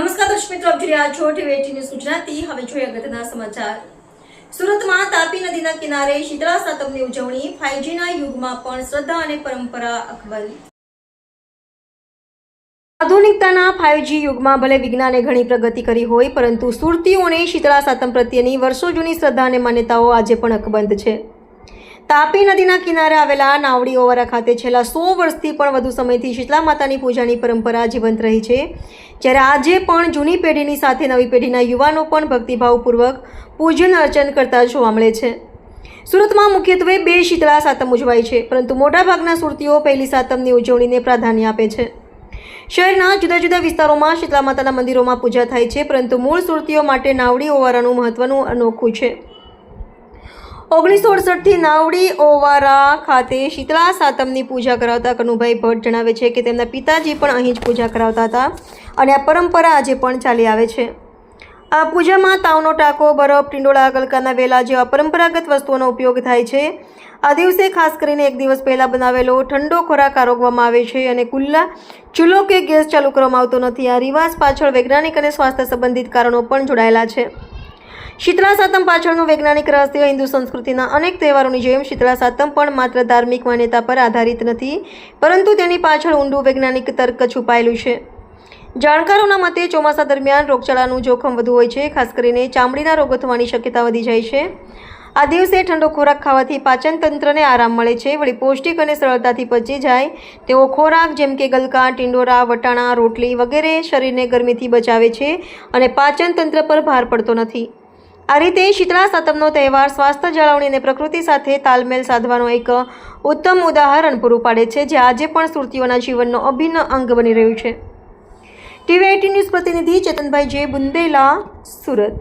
નમસ્કાર દર્શક મિત્રો, આપ જોઈ રહ્યા છો ટીવી ન્યૂઝ ગુજરાતી. હવે જોઈએ અગત્યના સમાચાર. સુરતમાં તાપી નદીના કિનારે શીતળા સાતમની ઉજવણી ફાઈજીના યુગમાં પણ શ્રદ્ધા અને પરંપરા અકબંધ આધુનિકતાના ફાઈવજી યુગમાં ભલે વિજ્ઞાને ઘણી પ્રગતિ કરી હોય, પરંતુ સુરતીઓને શીતળા સાતમ પ્રત્યેની વર્ષો જૂની શ્રદ્ધા અને માન્યતાઓ આજે પણ અકબંધ છે. તાપી નદીના કિનારે આવેલા નાવડી ઓવારા ખાતે છેલ્લા સો વર્ષથી પણ વધુ સમયથી શીતલા માતાની પૂજાની પરંપરા જીવંત રહી છે. જ્યારે આજે પણ જૂની પેઢીની સાથે નવી પેઢીના યુવાનો પણ ભક્તિભાવપૂર્વક પૂજન અર્ચન કરતા જોવા મળે છે. સુરતમાં મુખ્યત્વે બે શીતળા સાતમ ઉજવાય છે, પરંતુ મોટાભાગના સુરતીઓ પહેલી સાતમની ઉજવણીને પ્રાધાન્ય આપે છે. શહેરના જુદા જુદા વિસ્તારોમાં શીતલા માતાના મંદિરોમાં પૂજા થાય છે, પરંતુ મૂળ સુરતીઓ માટે નાવડી ઓવારાનું મહત્વનું અનોખું છે. ઓગણીસો અડસઠથી નાવડી ઓવારા ખાતે શીતળા સાતમની પૂજા કરાવતા કનુભાઈ ભટ્ટ જણાવે છે કે તેમના પિતાજી પણ અહીં જ પૂજા કરાવતા હતા અને આ પરંપરા આજે પણ ચાલી આવે છે. આ પૂજામાં તાવનો ટાંકો, બરફ, ટીંડોળા ગલકાના વેલા જેવા પરંપરાગત વસ્તુઓનો ઉપયોગ થાય છે. આ દિવસે ખાસ કરીને એક દિવસ પહેલાં બનાવેલો ઠંડો ખોરાક આરોગવામાં આવે છે અને ખુલ્લા ચૂલો કે ગેસ ચાલુ કરવામાં આવતો નથી. આ રિવાજ પાછળ વૈજ્ઞાનિક અને સ્વાસ્થ્ય સંબંધિત કારણો પણ જોડાયેલા છે. શીતળા સાતમ પાછળનું વૈજ્ઞાનિક રહસ્ય હિન્દુ સંસ્કૃતિના અનેક તહેવારોની જેમ શીતળા સાતમ પણ માત્ર ધાર્મિક માન્યતા પર આધારિત નથી, પરંતુ તેની પાછળ ઊંડું વૈજ્ઞાનિક તર્ક છુપાયેલું છે. જાણકારોના મતે ચોમાસા દરમિયાન રોગચાળાનું જોખમ વધુ હોય છે, ખાસ કરીને ચામડીના રોગો થવાની શક્યતા વધી જાય છે. આ દિવસે ઠંડો ખોરાક ખાવાથી પાચન તંત્રને આરામ મળે છે, વળી પૌષ્ટિક અને સરળતાથી પચી જાય તેવો ખોરાક જેમ કે ગલકા, ટિંડોરા, વટાણા, રોટલી વગેરે શરીરને ગરમીથી બચાવે છે અને પાચન તંત્ર પર ભાર પડતો નથી. આ રીતે શીતળા સાતમનો તહેવાર સ્વાસ્થ્ય જાળવણી અને પ્રકૃતિ સાથે તાલમેલ સાધવાનો એક ઉત્તમ ઉદાહરણ પૂરું પાડે છે, જે આજે પણ સુરતીઓના જીવનનો અભિન્ન અંગ બની રહ્યું છે. ટીવી એટીન ન્યૂઝ પ્રતિનિધિ ચેતનભાઈ જે બુંદેલા, સુરત.